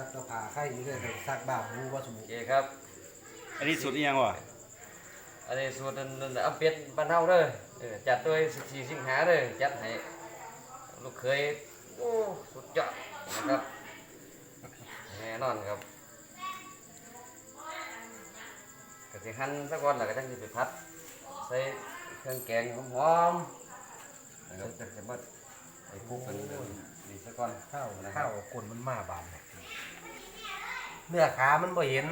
ซักกระผาไข่อยู่เลยแต่ซักบาปมูว่าสมุโอเคครับ อันนี้สุดอีหยังวะอันนี้สูตรนั้นนั้นเอาเป็ดบ้านเฮาเด้อเออจัดโดย14สิงหาเด้อจัดให้ลูกเคยโอ้สุดยอดนะครับแน่นอนครับก็สิหั่นซะก่อนแล้วก็จังสิไปผัดใส่เครื่องแกงหอมๆนะครับจังสิมาไอ้พวกเป็น นี่ซะก่อนข้าวนะครัข้าบวคนมันมาบานเนี่ยเนื้อขามันบ่เห็น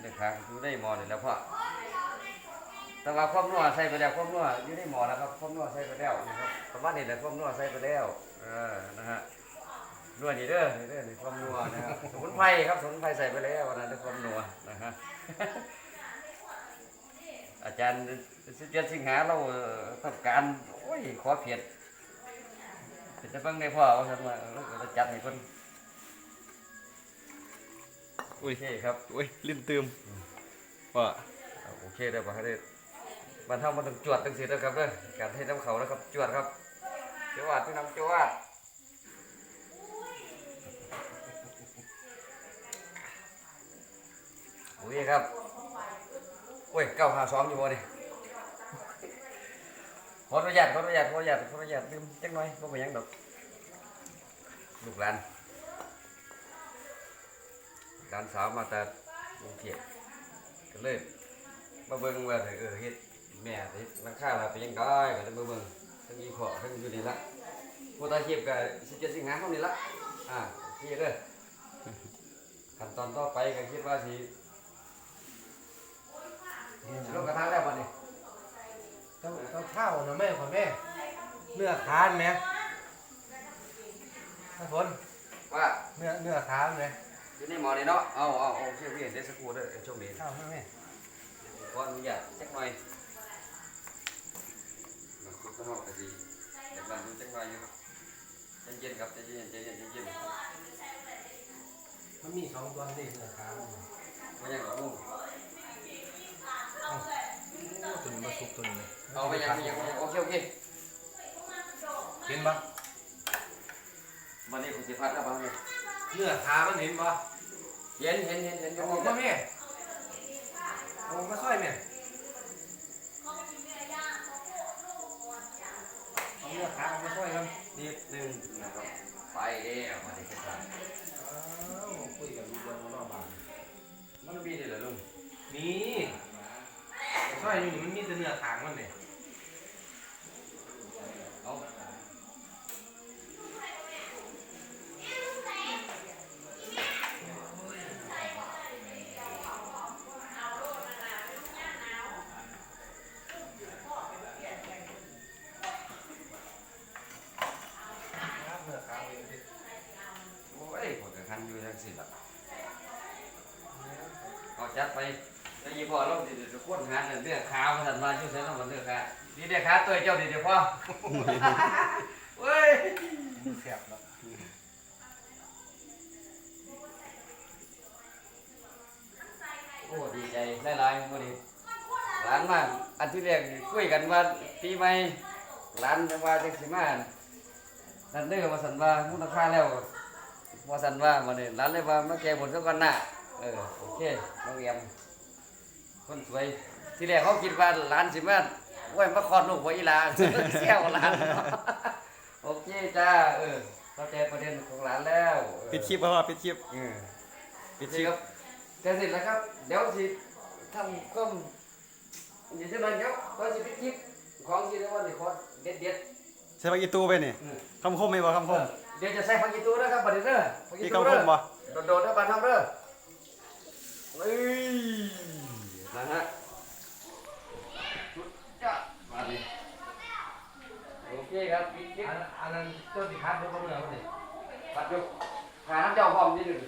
เด็กครับอยู่ในหม้อนี่แหล้วพ่อแต่ว่าความนัวใส่ไปแล้วความนัวอยู่ในหม้อแล้วครับความนัวใส่ไปแล้วนะครับประมาณนี้แหละความนัวใส่ไปแล้วเออนะฮะนัวนี่เด้อนี่เด้อนี่ความนัวนะครับสมุนไพรครับสมุนไพรใส่ไปแล้วนะเด้อความนัวนะฮะ อาจารย์สิเจ็ดสิงหาเราเอ่อต้องการโอ้ยขอเพียรเป็น จะเบิ่งในพ่อเอาซั่นว่าเราก็จะจัดให้เพิ่นอุ้ยโอเคครับอุ้ยลิ้นตืมว่าเอาโอเคได้ป่ะครับได้บ้านเฮามันต้องจวดตั้งสิแล้วครับเด้อการให้น้ำเขานะครับจวดครับจวดที่น้ำจวดโอเคครับโอ้ยเก้าหาสองอยู่บ่ดิ ขออนุญาตขออนุญาตขออนุญาตขออนุญาตดื่มจักหน่อยบ่เป็นหยังดอกลูกหลานหลานสาวมาแต่กรุงเทพก็เลยมาเบิ่งว่าเออเฮ็ดแม่เฮ็ดราคาล่ะเป็นยังไงก็เลยมาเบิ่งทั้งอีพ่อทั้งอยู่นี่ละผู้ตาเก็บก็สิจสิงหาเฮานี่ละอ่าโอเคเด้อขั้นตอนต่อไปก็คิดว่าสิสิลงกระทะแล้วบัดนี้ เจ้าเจ้าเท่านะแม่ของแม่ เนื้อขาไหมถ้าผลว่าเนื้อเนื้อขาไหมอยู่ในหม้อนี่เนาะเอาเอาเอาโอเคโอเคเดี๋ยวสักครู่เด้อโชคดีเท่าไหมแม่ขออนุญาตจักหน่อยมันคุกข้างนอกก็ดีแต่บ้านอยู่จักหน่อยอยู่ใจเย็นครับใจเย็นใจเย็นใจเย็นมันมีสองตัวนี่เนื้อขามันบ่ยังดอกลุง ตัวนี้มาสุกตัวนี้เลยเอาไปยังไปยังไปยังโอเคโอเคเห็นปะวันนี้ผมจะพัดแล้วบ้างเนี่ยเนื้อขามันเห็นปะเห็นเห็นเห็นเห็นเอาอเห็อกนมาแม่เอาออกมาซอยแม่เอาเนื้อขาออกมาซอยกันนิดนึงนะครับไปเอ้มาดิครับอ้าวคุยกับลุงเดินมานอกบ้านมัน อยู่มันมีแต่เนื้อขางมันเนี่ยเอาโอ้ยผมจะคันอยู่ทั้งสิ้นละเอาจัดไป แล้วยี่พ่อเราเดี๋ยวจะค้นหาเรื่องขามาสันมาช่วยเสร็จแล้วมันเรื่องขานี่เดี๋ยวขาตัวเจ้าเดี๋ยวพ่อเว้ยแซ่บแล้วโอ้ดีใจหลายๆมื้อนี้หลานมาอันที่แรกคุยกันว่าปีใหม่หลานว่าจังสิมานั่นเด้อว่าสันว่ามูลค่าแล้วว่าสันว่ามื้อนี้หลานเลยว่ามาแก้บนซะก่อนน่ะเออโอเคน้องเอียม คนสวยที่แรกเขาคิดว่าหลานสิมาโอ้ยมาคลอดลูกบ่อีหลานแซวหลานโอเคจ้าเออเข้าใจประเด็นของหลานแล้วเออปิดคลิปป่ะพ่อปิดคลิปเออปิดคนี่ลิปครับเสร็จแล้วครับเดี๋ยวสิทำก็เดี๋ยวจะมาเดี๋ยวก็สิไปจิบของสิแล้วว่าสิขอเด็ดเด็ดใส่ปากอีตูไปนี่ๆอืมคำคมไหมบ่คำคมเดี๋ยวจะใส่ผักกีตูนะครับบัดนี้เด้อผักกีพี่ตูคำคเด้อมบ่โดดๆเด้อบ้านเฮาเด้อเอ้ย นะฮะสุดยอดมาดิโอเคครับปิดคลิปอันอันนั้นเจ้าสิพัดเดี๋ยวก็เนื้อมันเนี่ยปัดยกหาน้ำเจ้าพร้อมนิดหนึง